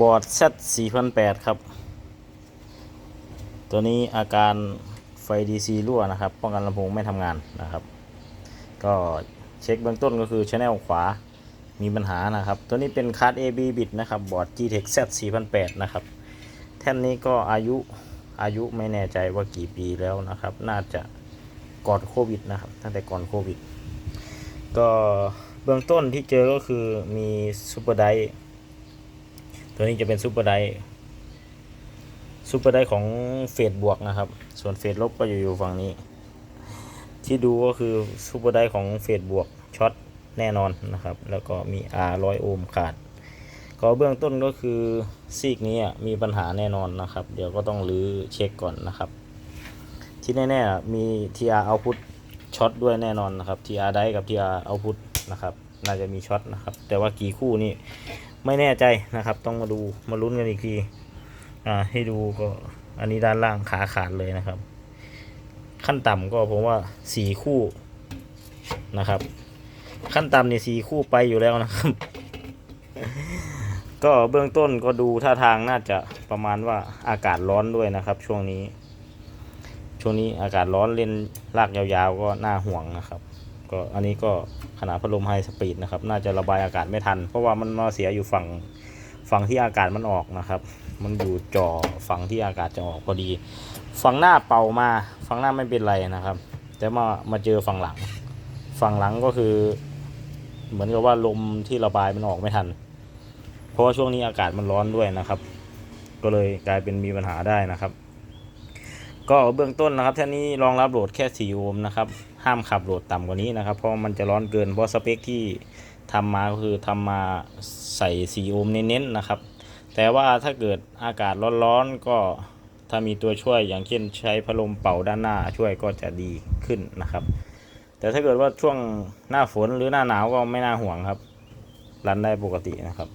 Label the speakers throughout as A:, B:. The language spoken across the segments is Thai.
A: บอร์ด Z 4008 ครับ ตัวนี้อาการไฟ DC รั่วนะครับ ป้องกันลำโพงไม่ทำงานนะครับ ก็เช็คเบื้องต้นก็คือช anel ขวามีปัญหานะครับ ตัวนี้เป็นคาร์ด AB bit นะครับ บอร์ด GTEC Z 4008 นะครับ แท่นนี้ก็อายุอายุไม่แน่ใจว่ากี่ปีแล้วนะครับ น่าจะก่อนโควิดนะครับ ตั้งแต่ก่อนโควิด ก็เบื้องต้นที่เจอก็คือมีซูเปอร์ได ตัวนี้จะเป็นซูเปอร์ไดซูเปอร์ไดของเฟสบวกนะครับ ส่วนเฟสลบก็อยู่อยู่ฝั่งนี้ ที่ดูก็คือซูเปอร์ไดของเฟสบวกช็อตแน่นอนนะครับ แล้วก็มี R ร้อยโอห์มขาด ก็เบื้องต้นก็คือซีกนี้มีปัญหาแน่นอนนะครับ เดี๋ยวก็ต้องรื้อเช็คก่อนนะครับ ที่แน่ๆมี TR output ช็อตด้วยแน่นอนนะครับ TR ได้กับ TR output นะครับ น่าจะมีช็อตนะครับ แต่ว่ากี่คู่นี่ ไม่แน่ใจนะครับ ต้องมาดูมาลุ้นกันอีกทีอ่าให้ดูก็อันนี้ด้านล่างขาขาดเลยนะครับ ขั้นต่ำก็ผมว่าสี่คู่นะครับ ขั้นต่ำนี่สี่คู่ไปอยู่แล้วนะครับ ก็เบื้องต้นก็ดูท่าทางน่าจะประมาณว่าอากาศร้อนด้วยนะครับ ช่วงนี้ ช่วงนี้อากาศร้อนเล่นลากยาวๆก็น่าห่วงนะครับ ก็อันนี้ก็ขนาดพัดลมไฮสปีดนะครับ น่าจะระบายอากาศไม่ทัน เพราะว่ามันมาเสียอยู่ฝั่งฝั่งที่อากาศมันออกนะครับ มันอยู่จ่อฝั่งที่อากาศจะออกพอดี ฝั่งหน้าเป่ามา ฝั่งหน้าไม่เป็นไรนะครับ แต่มามาเจอฝั่งหลัง ฝั่งหลังก็คือ เหมือนกับว่าลมที่ระบายมันออกไม่ทัน เพราะว่าช่วงนี้อากาศมันร้อนด้วยนะครับ ก็เลยกลายเป็นมีปัญหาได้นะครับ ก็เบื้องต้นนะครับท่นนี้รองรับโหลดแค่ 4 โอห์มนะครับ ห้ามขับโหลดต่ำกว่านี้นะครับ เพราะมันจะร้อนเกิน เพราะสเปคที่ทำมาก็คือทำมาใส่ 4 โอห์มเน้นๆนะครับ แต่ว่าถ้าเกิดอากาศร้อนๆ ก็ถ้ามีตัวช่วยอย่างเช่นใช้พัดลมเป่าด้านหน้าช่วยก็จะดีขึ้นนะครับ แต่ถ้าเกิดว่าช่วงหน้าฝนหรือหน้าหนาวก็ไม่น่าห่วงครับรันได้ปกตินะครับ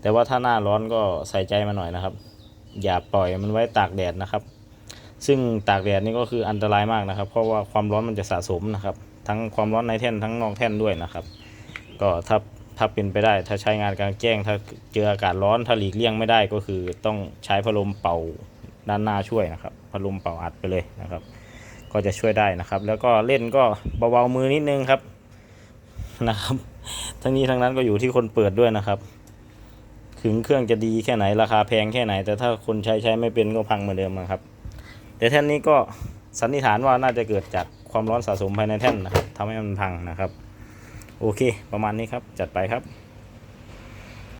A: แต่ว่าถ้าหน้าร้อนก็ใส่ใจมาหน่อยนะครับ อย่าปล่อยมันไว้ตากแดดนะครับ ซึ่งตากแดดนี่ก็คืออันตรายมากนะครับ เพราะว่าความร้อนมันจะสะสมนะครับ ทั้งความร้อนในแท่นทั้งนอกแท่นด้วยนะครับ ก็ถ้าถ้าเป็นไปได้ถ้าใช้งานกลางแจ้ง ถ้าเจออากาศร้อนถ้าหลีกเลี่ยงไม่ได้ก็คือต้องใช้พัดลมเป่าด้านหน้าช่วยนะครับพัดลมเป่าอัดไปเลยนะครับ ก็จะช่วยได้นะครับ แล้วก็เล่นก็เบาๆมือนิดนึงครับนะครับ ทั้งนี้ทั้งนั้นก็อยู่ที่คนเปิดด้วยนะครับ ถึงเครื่องจะดีแค่ไหนราคาแพงแค่ไหน แต่ถ้าคนใช้ใช้ไม่เป็นก็พังเหมือนเดิมครับ แต่แท่นนี้ก็สันนิษฐานว่าน่าจะเกิดจากความร้อนสะสมภายในแท่นนะครับทำให้มันพังนะครับ โอเค ประมาณนี้ครับ จัดไปครับ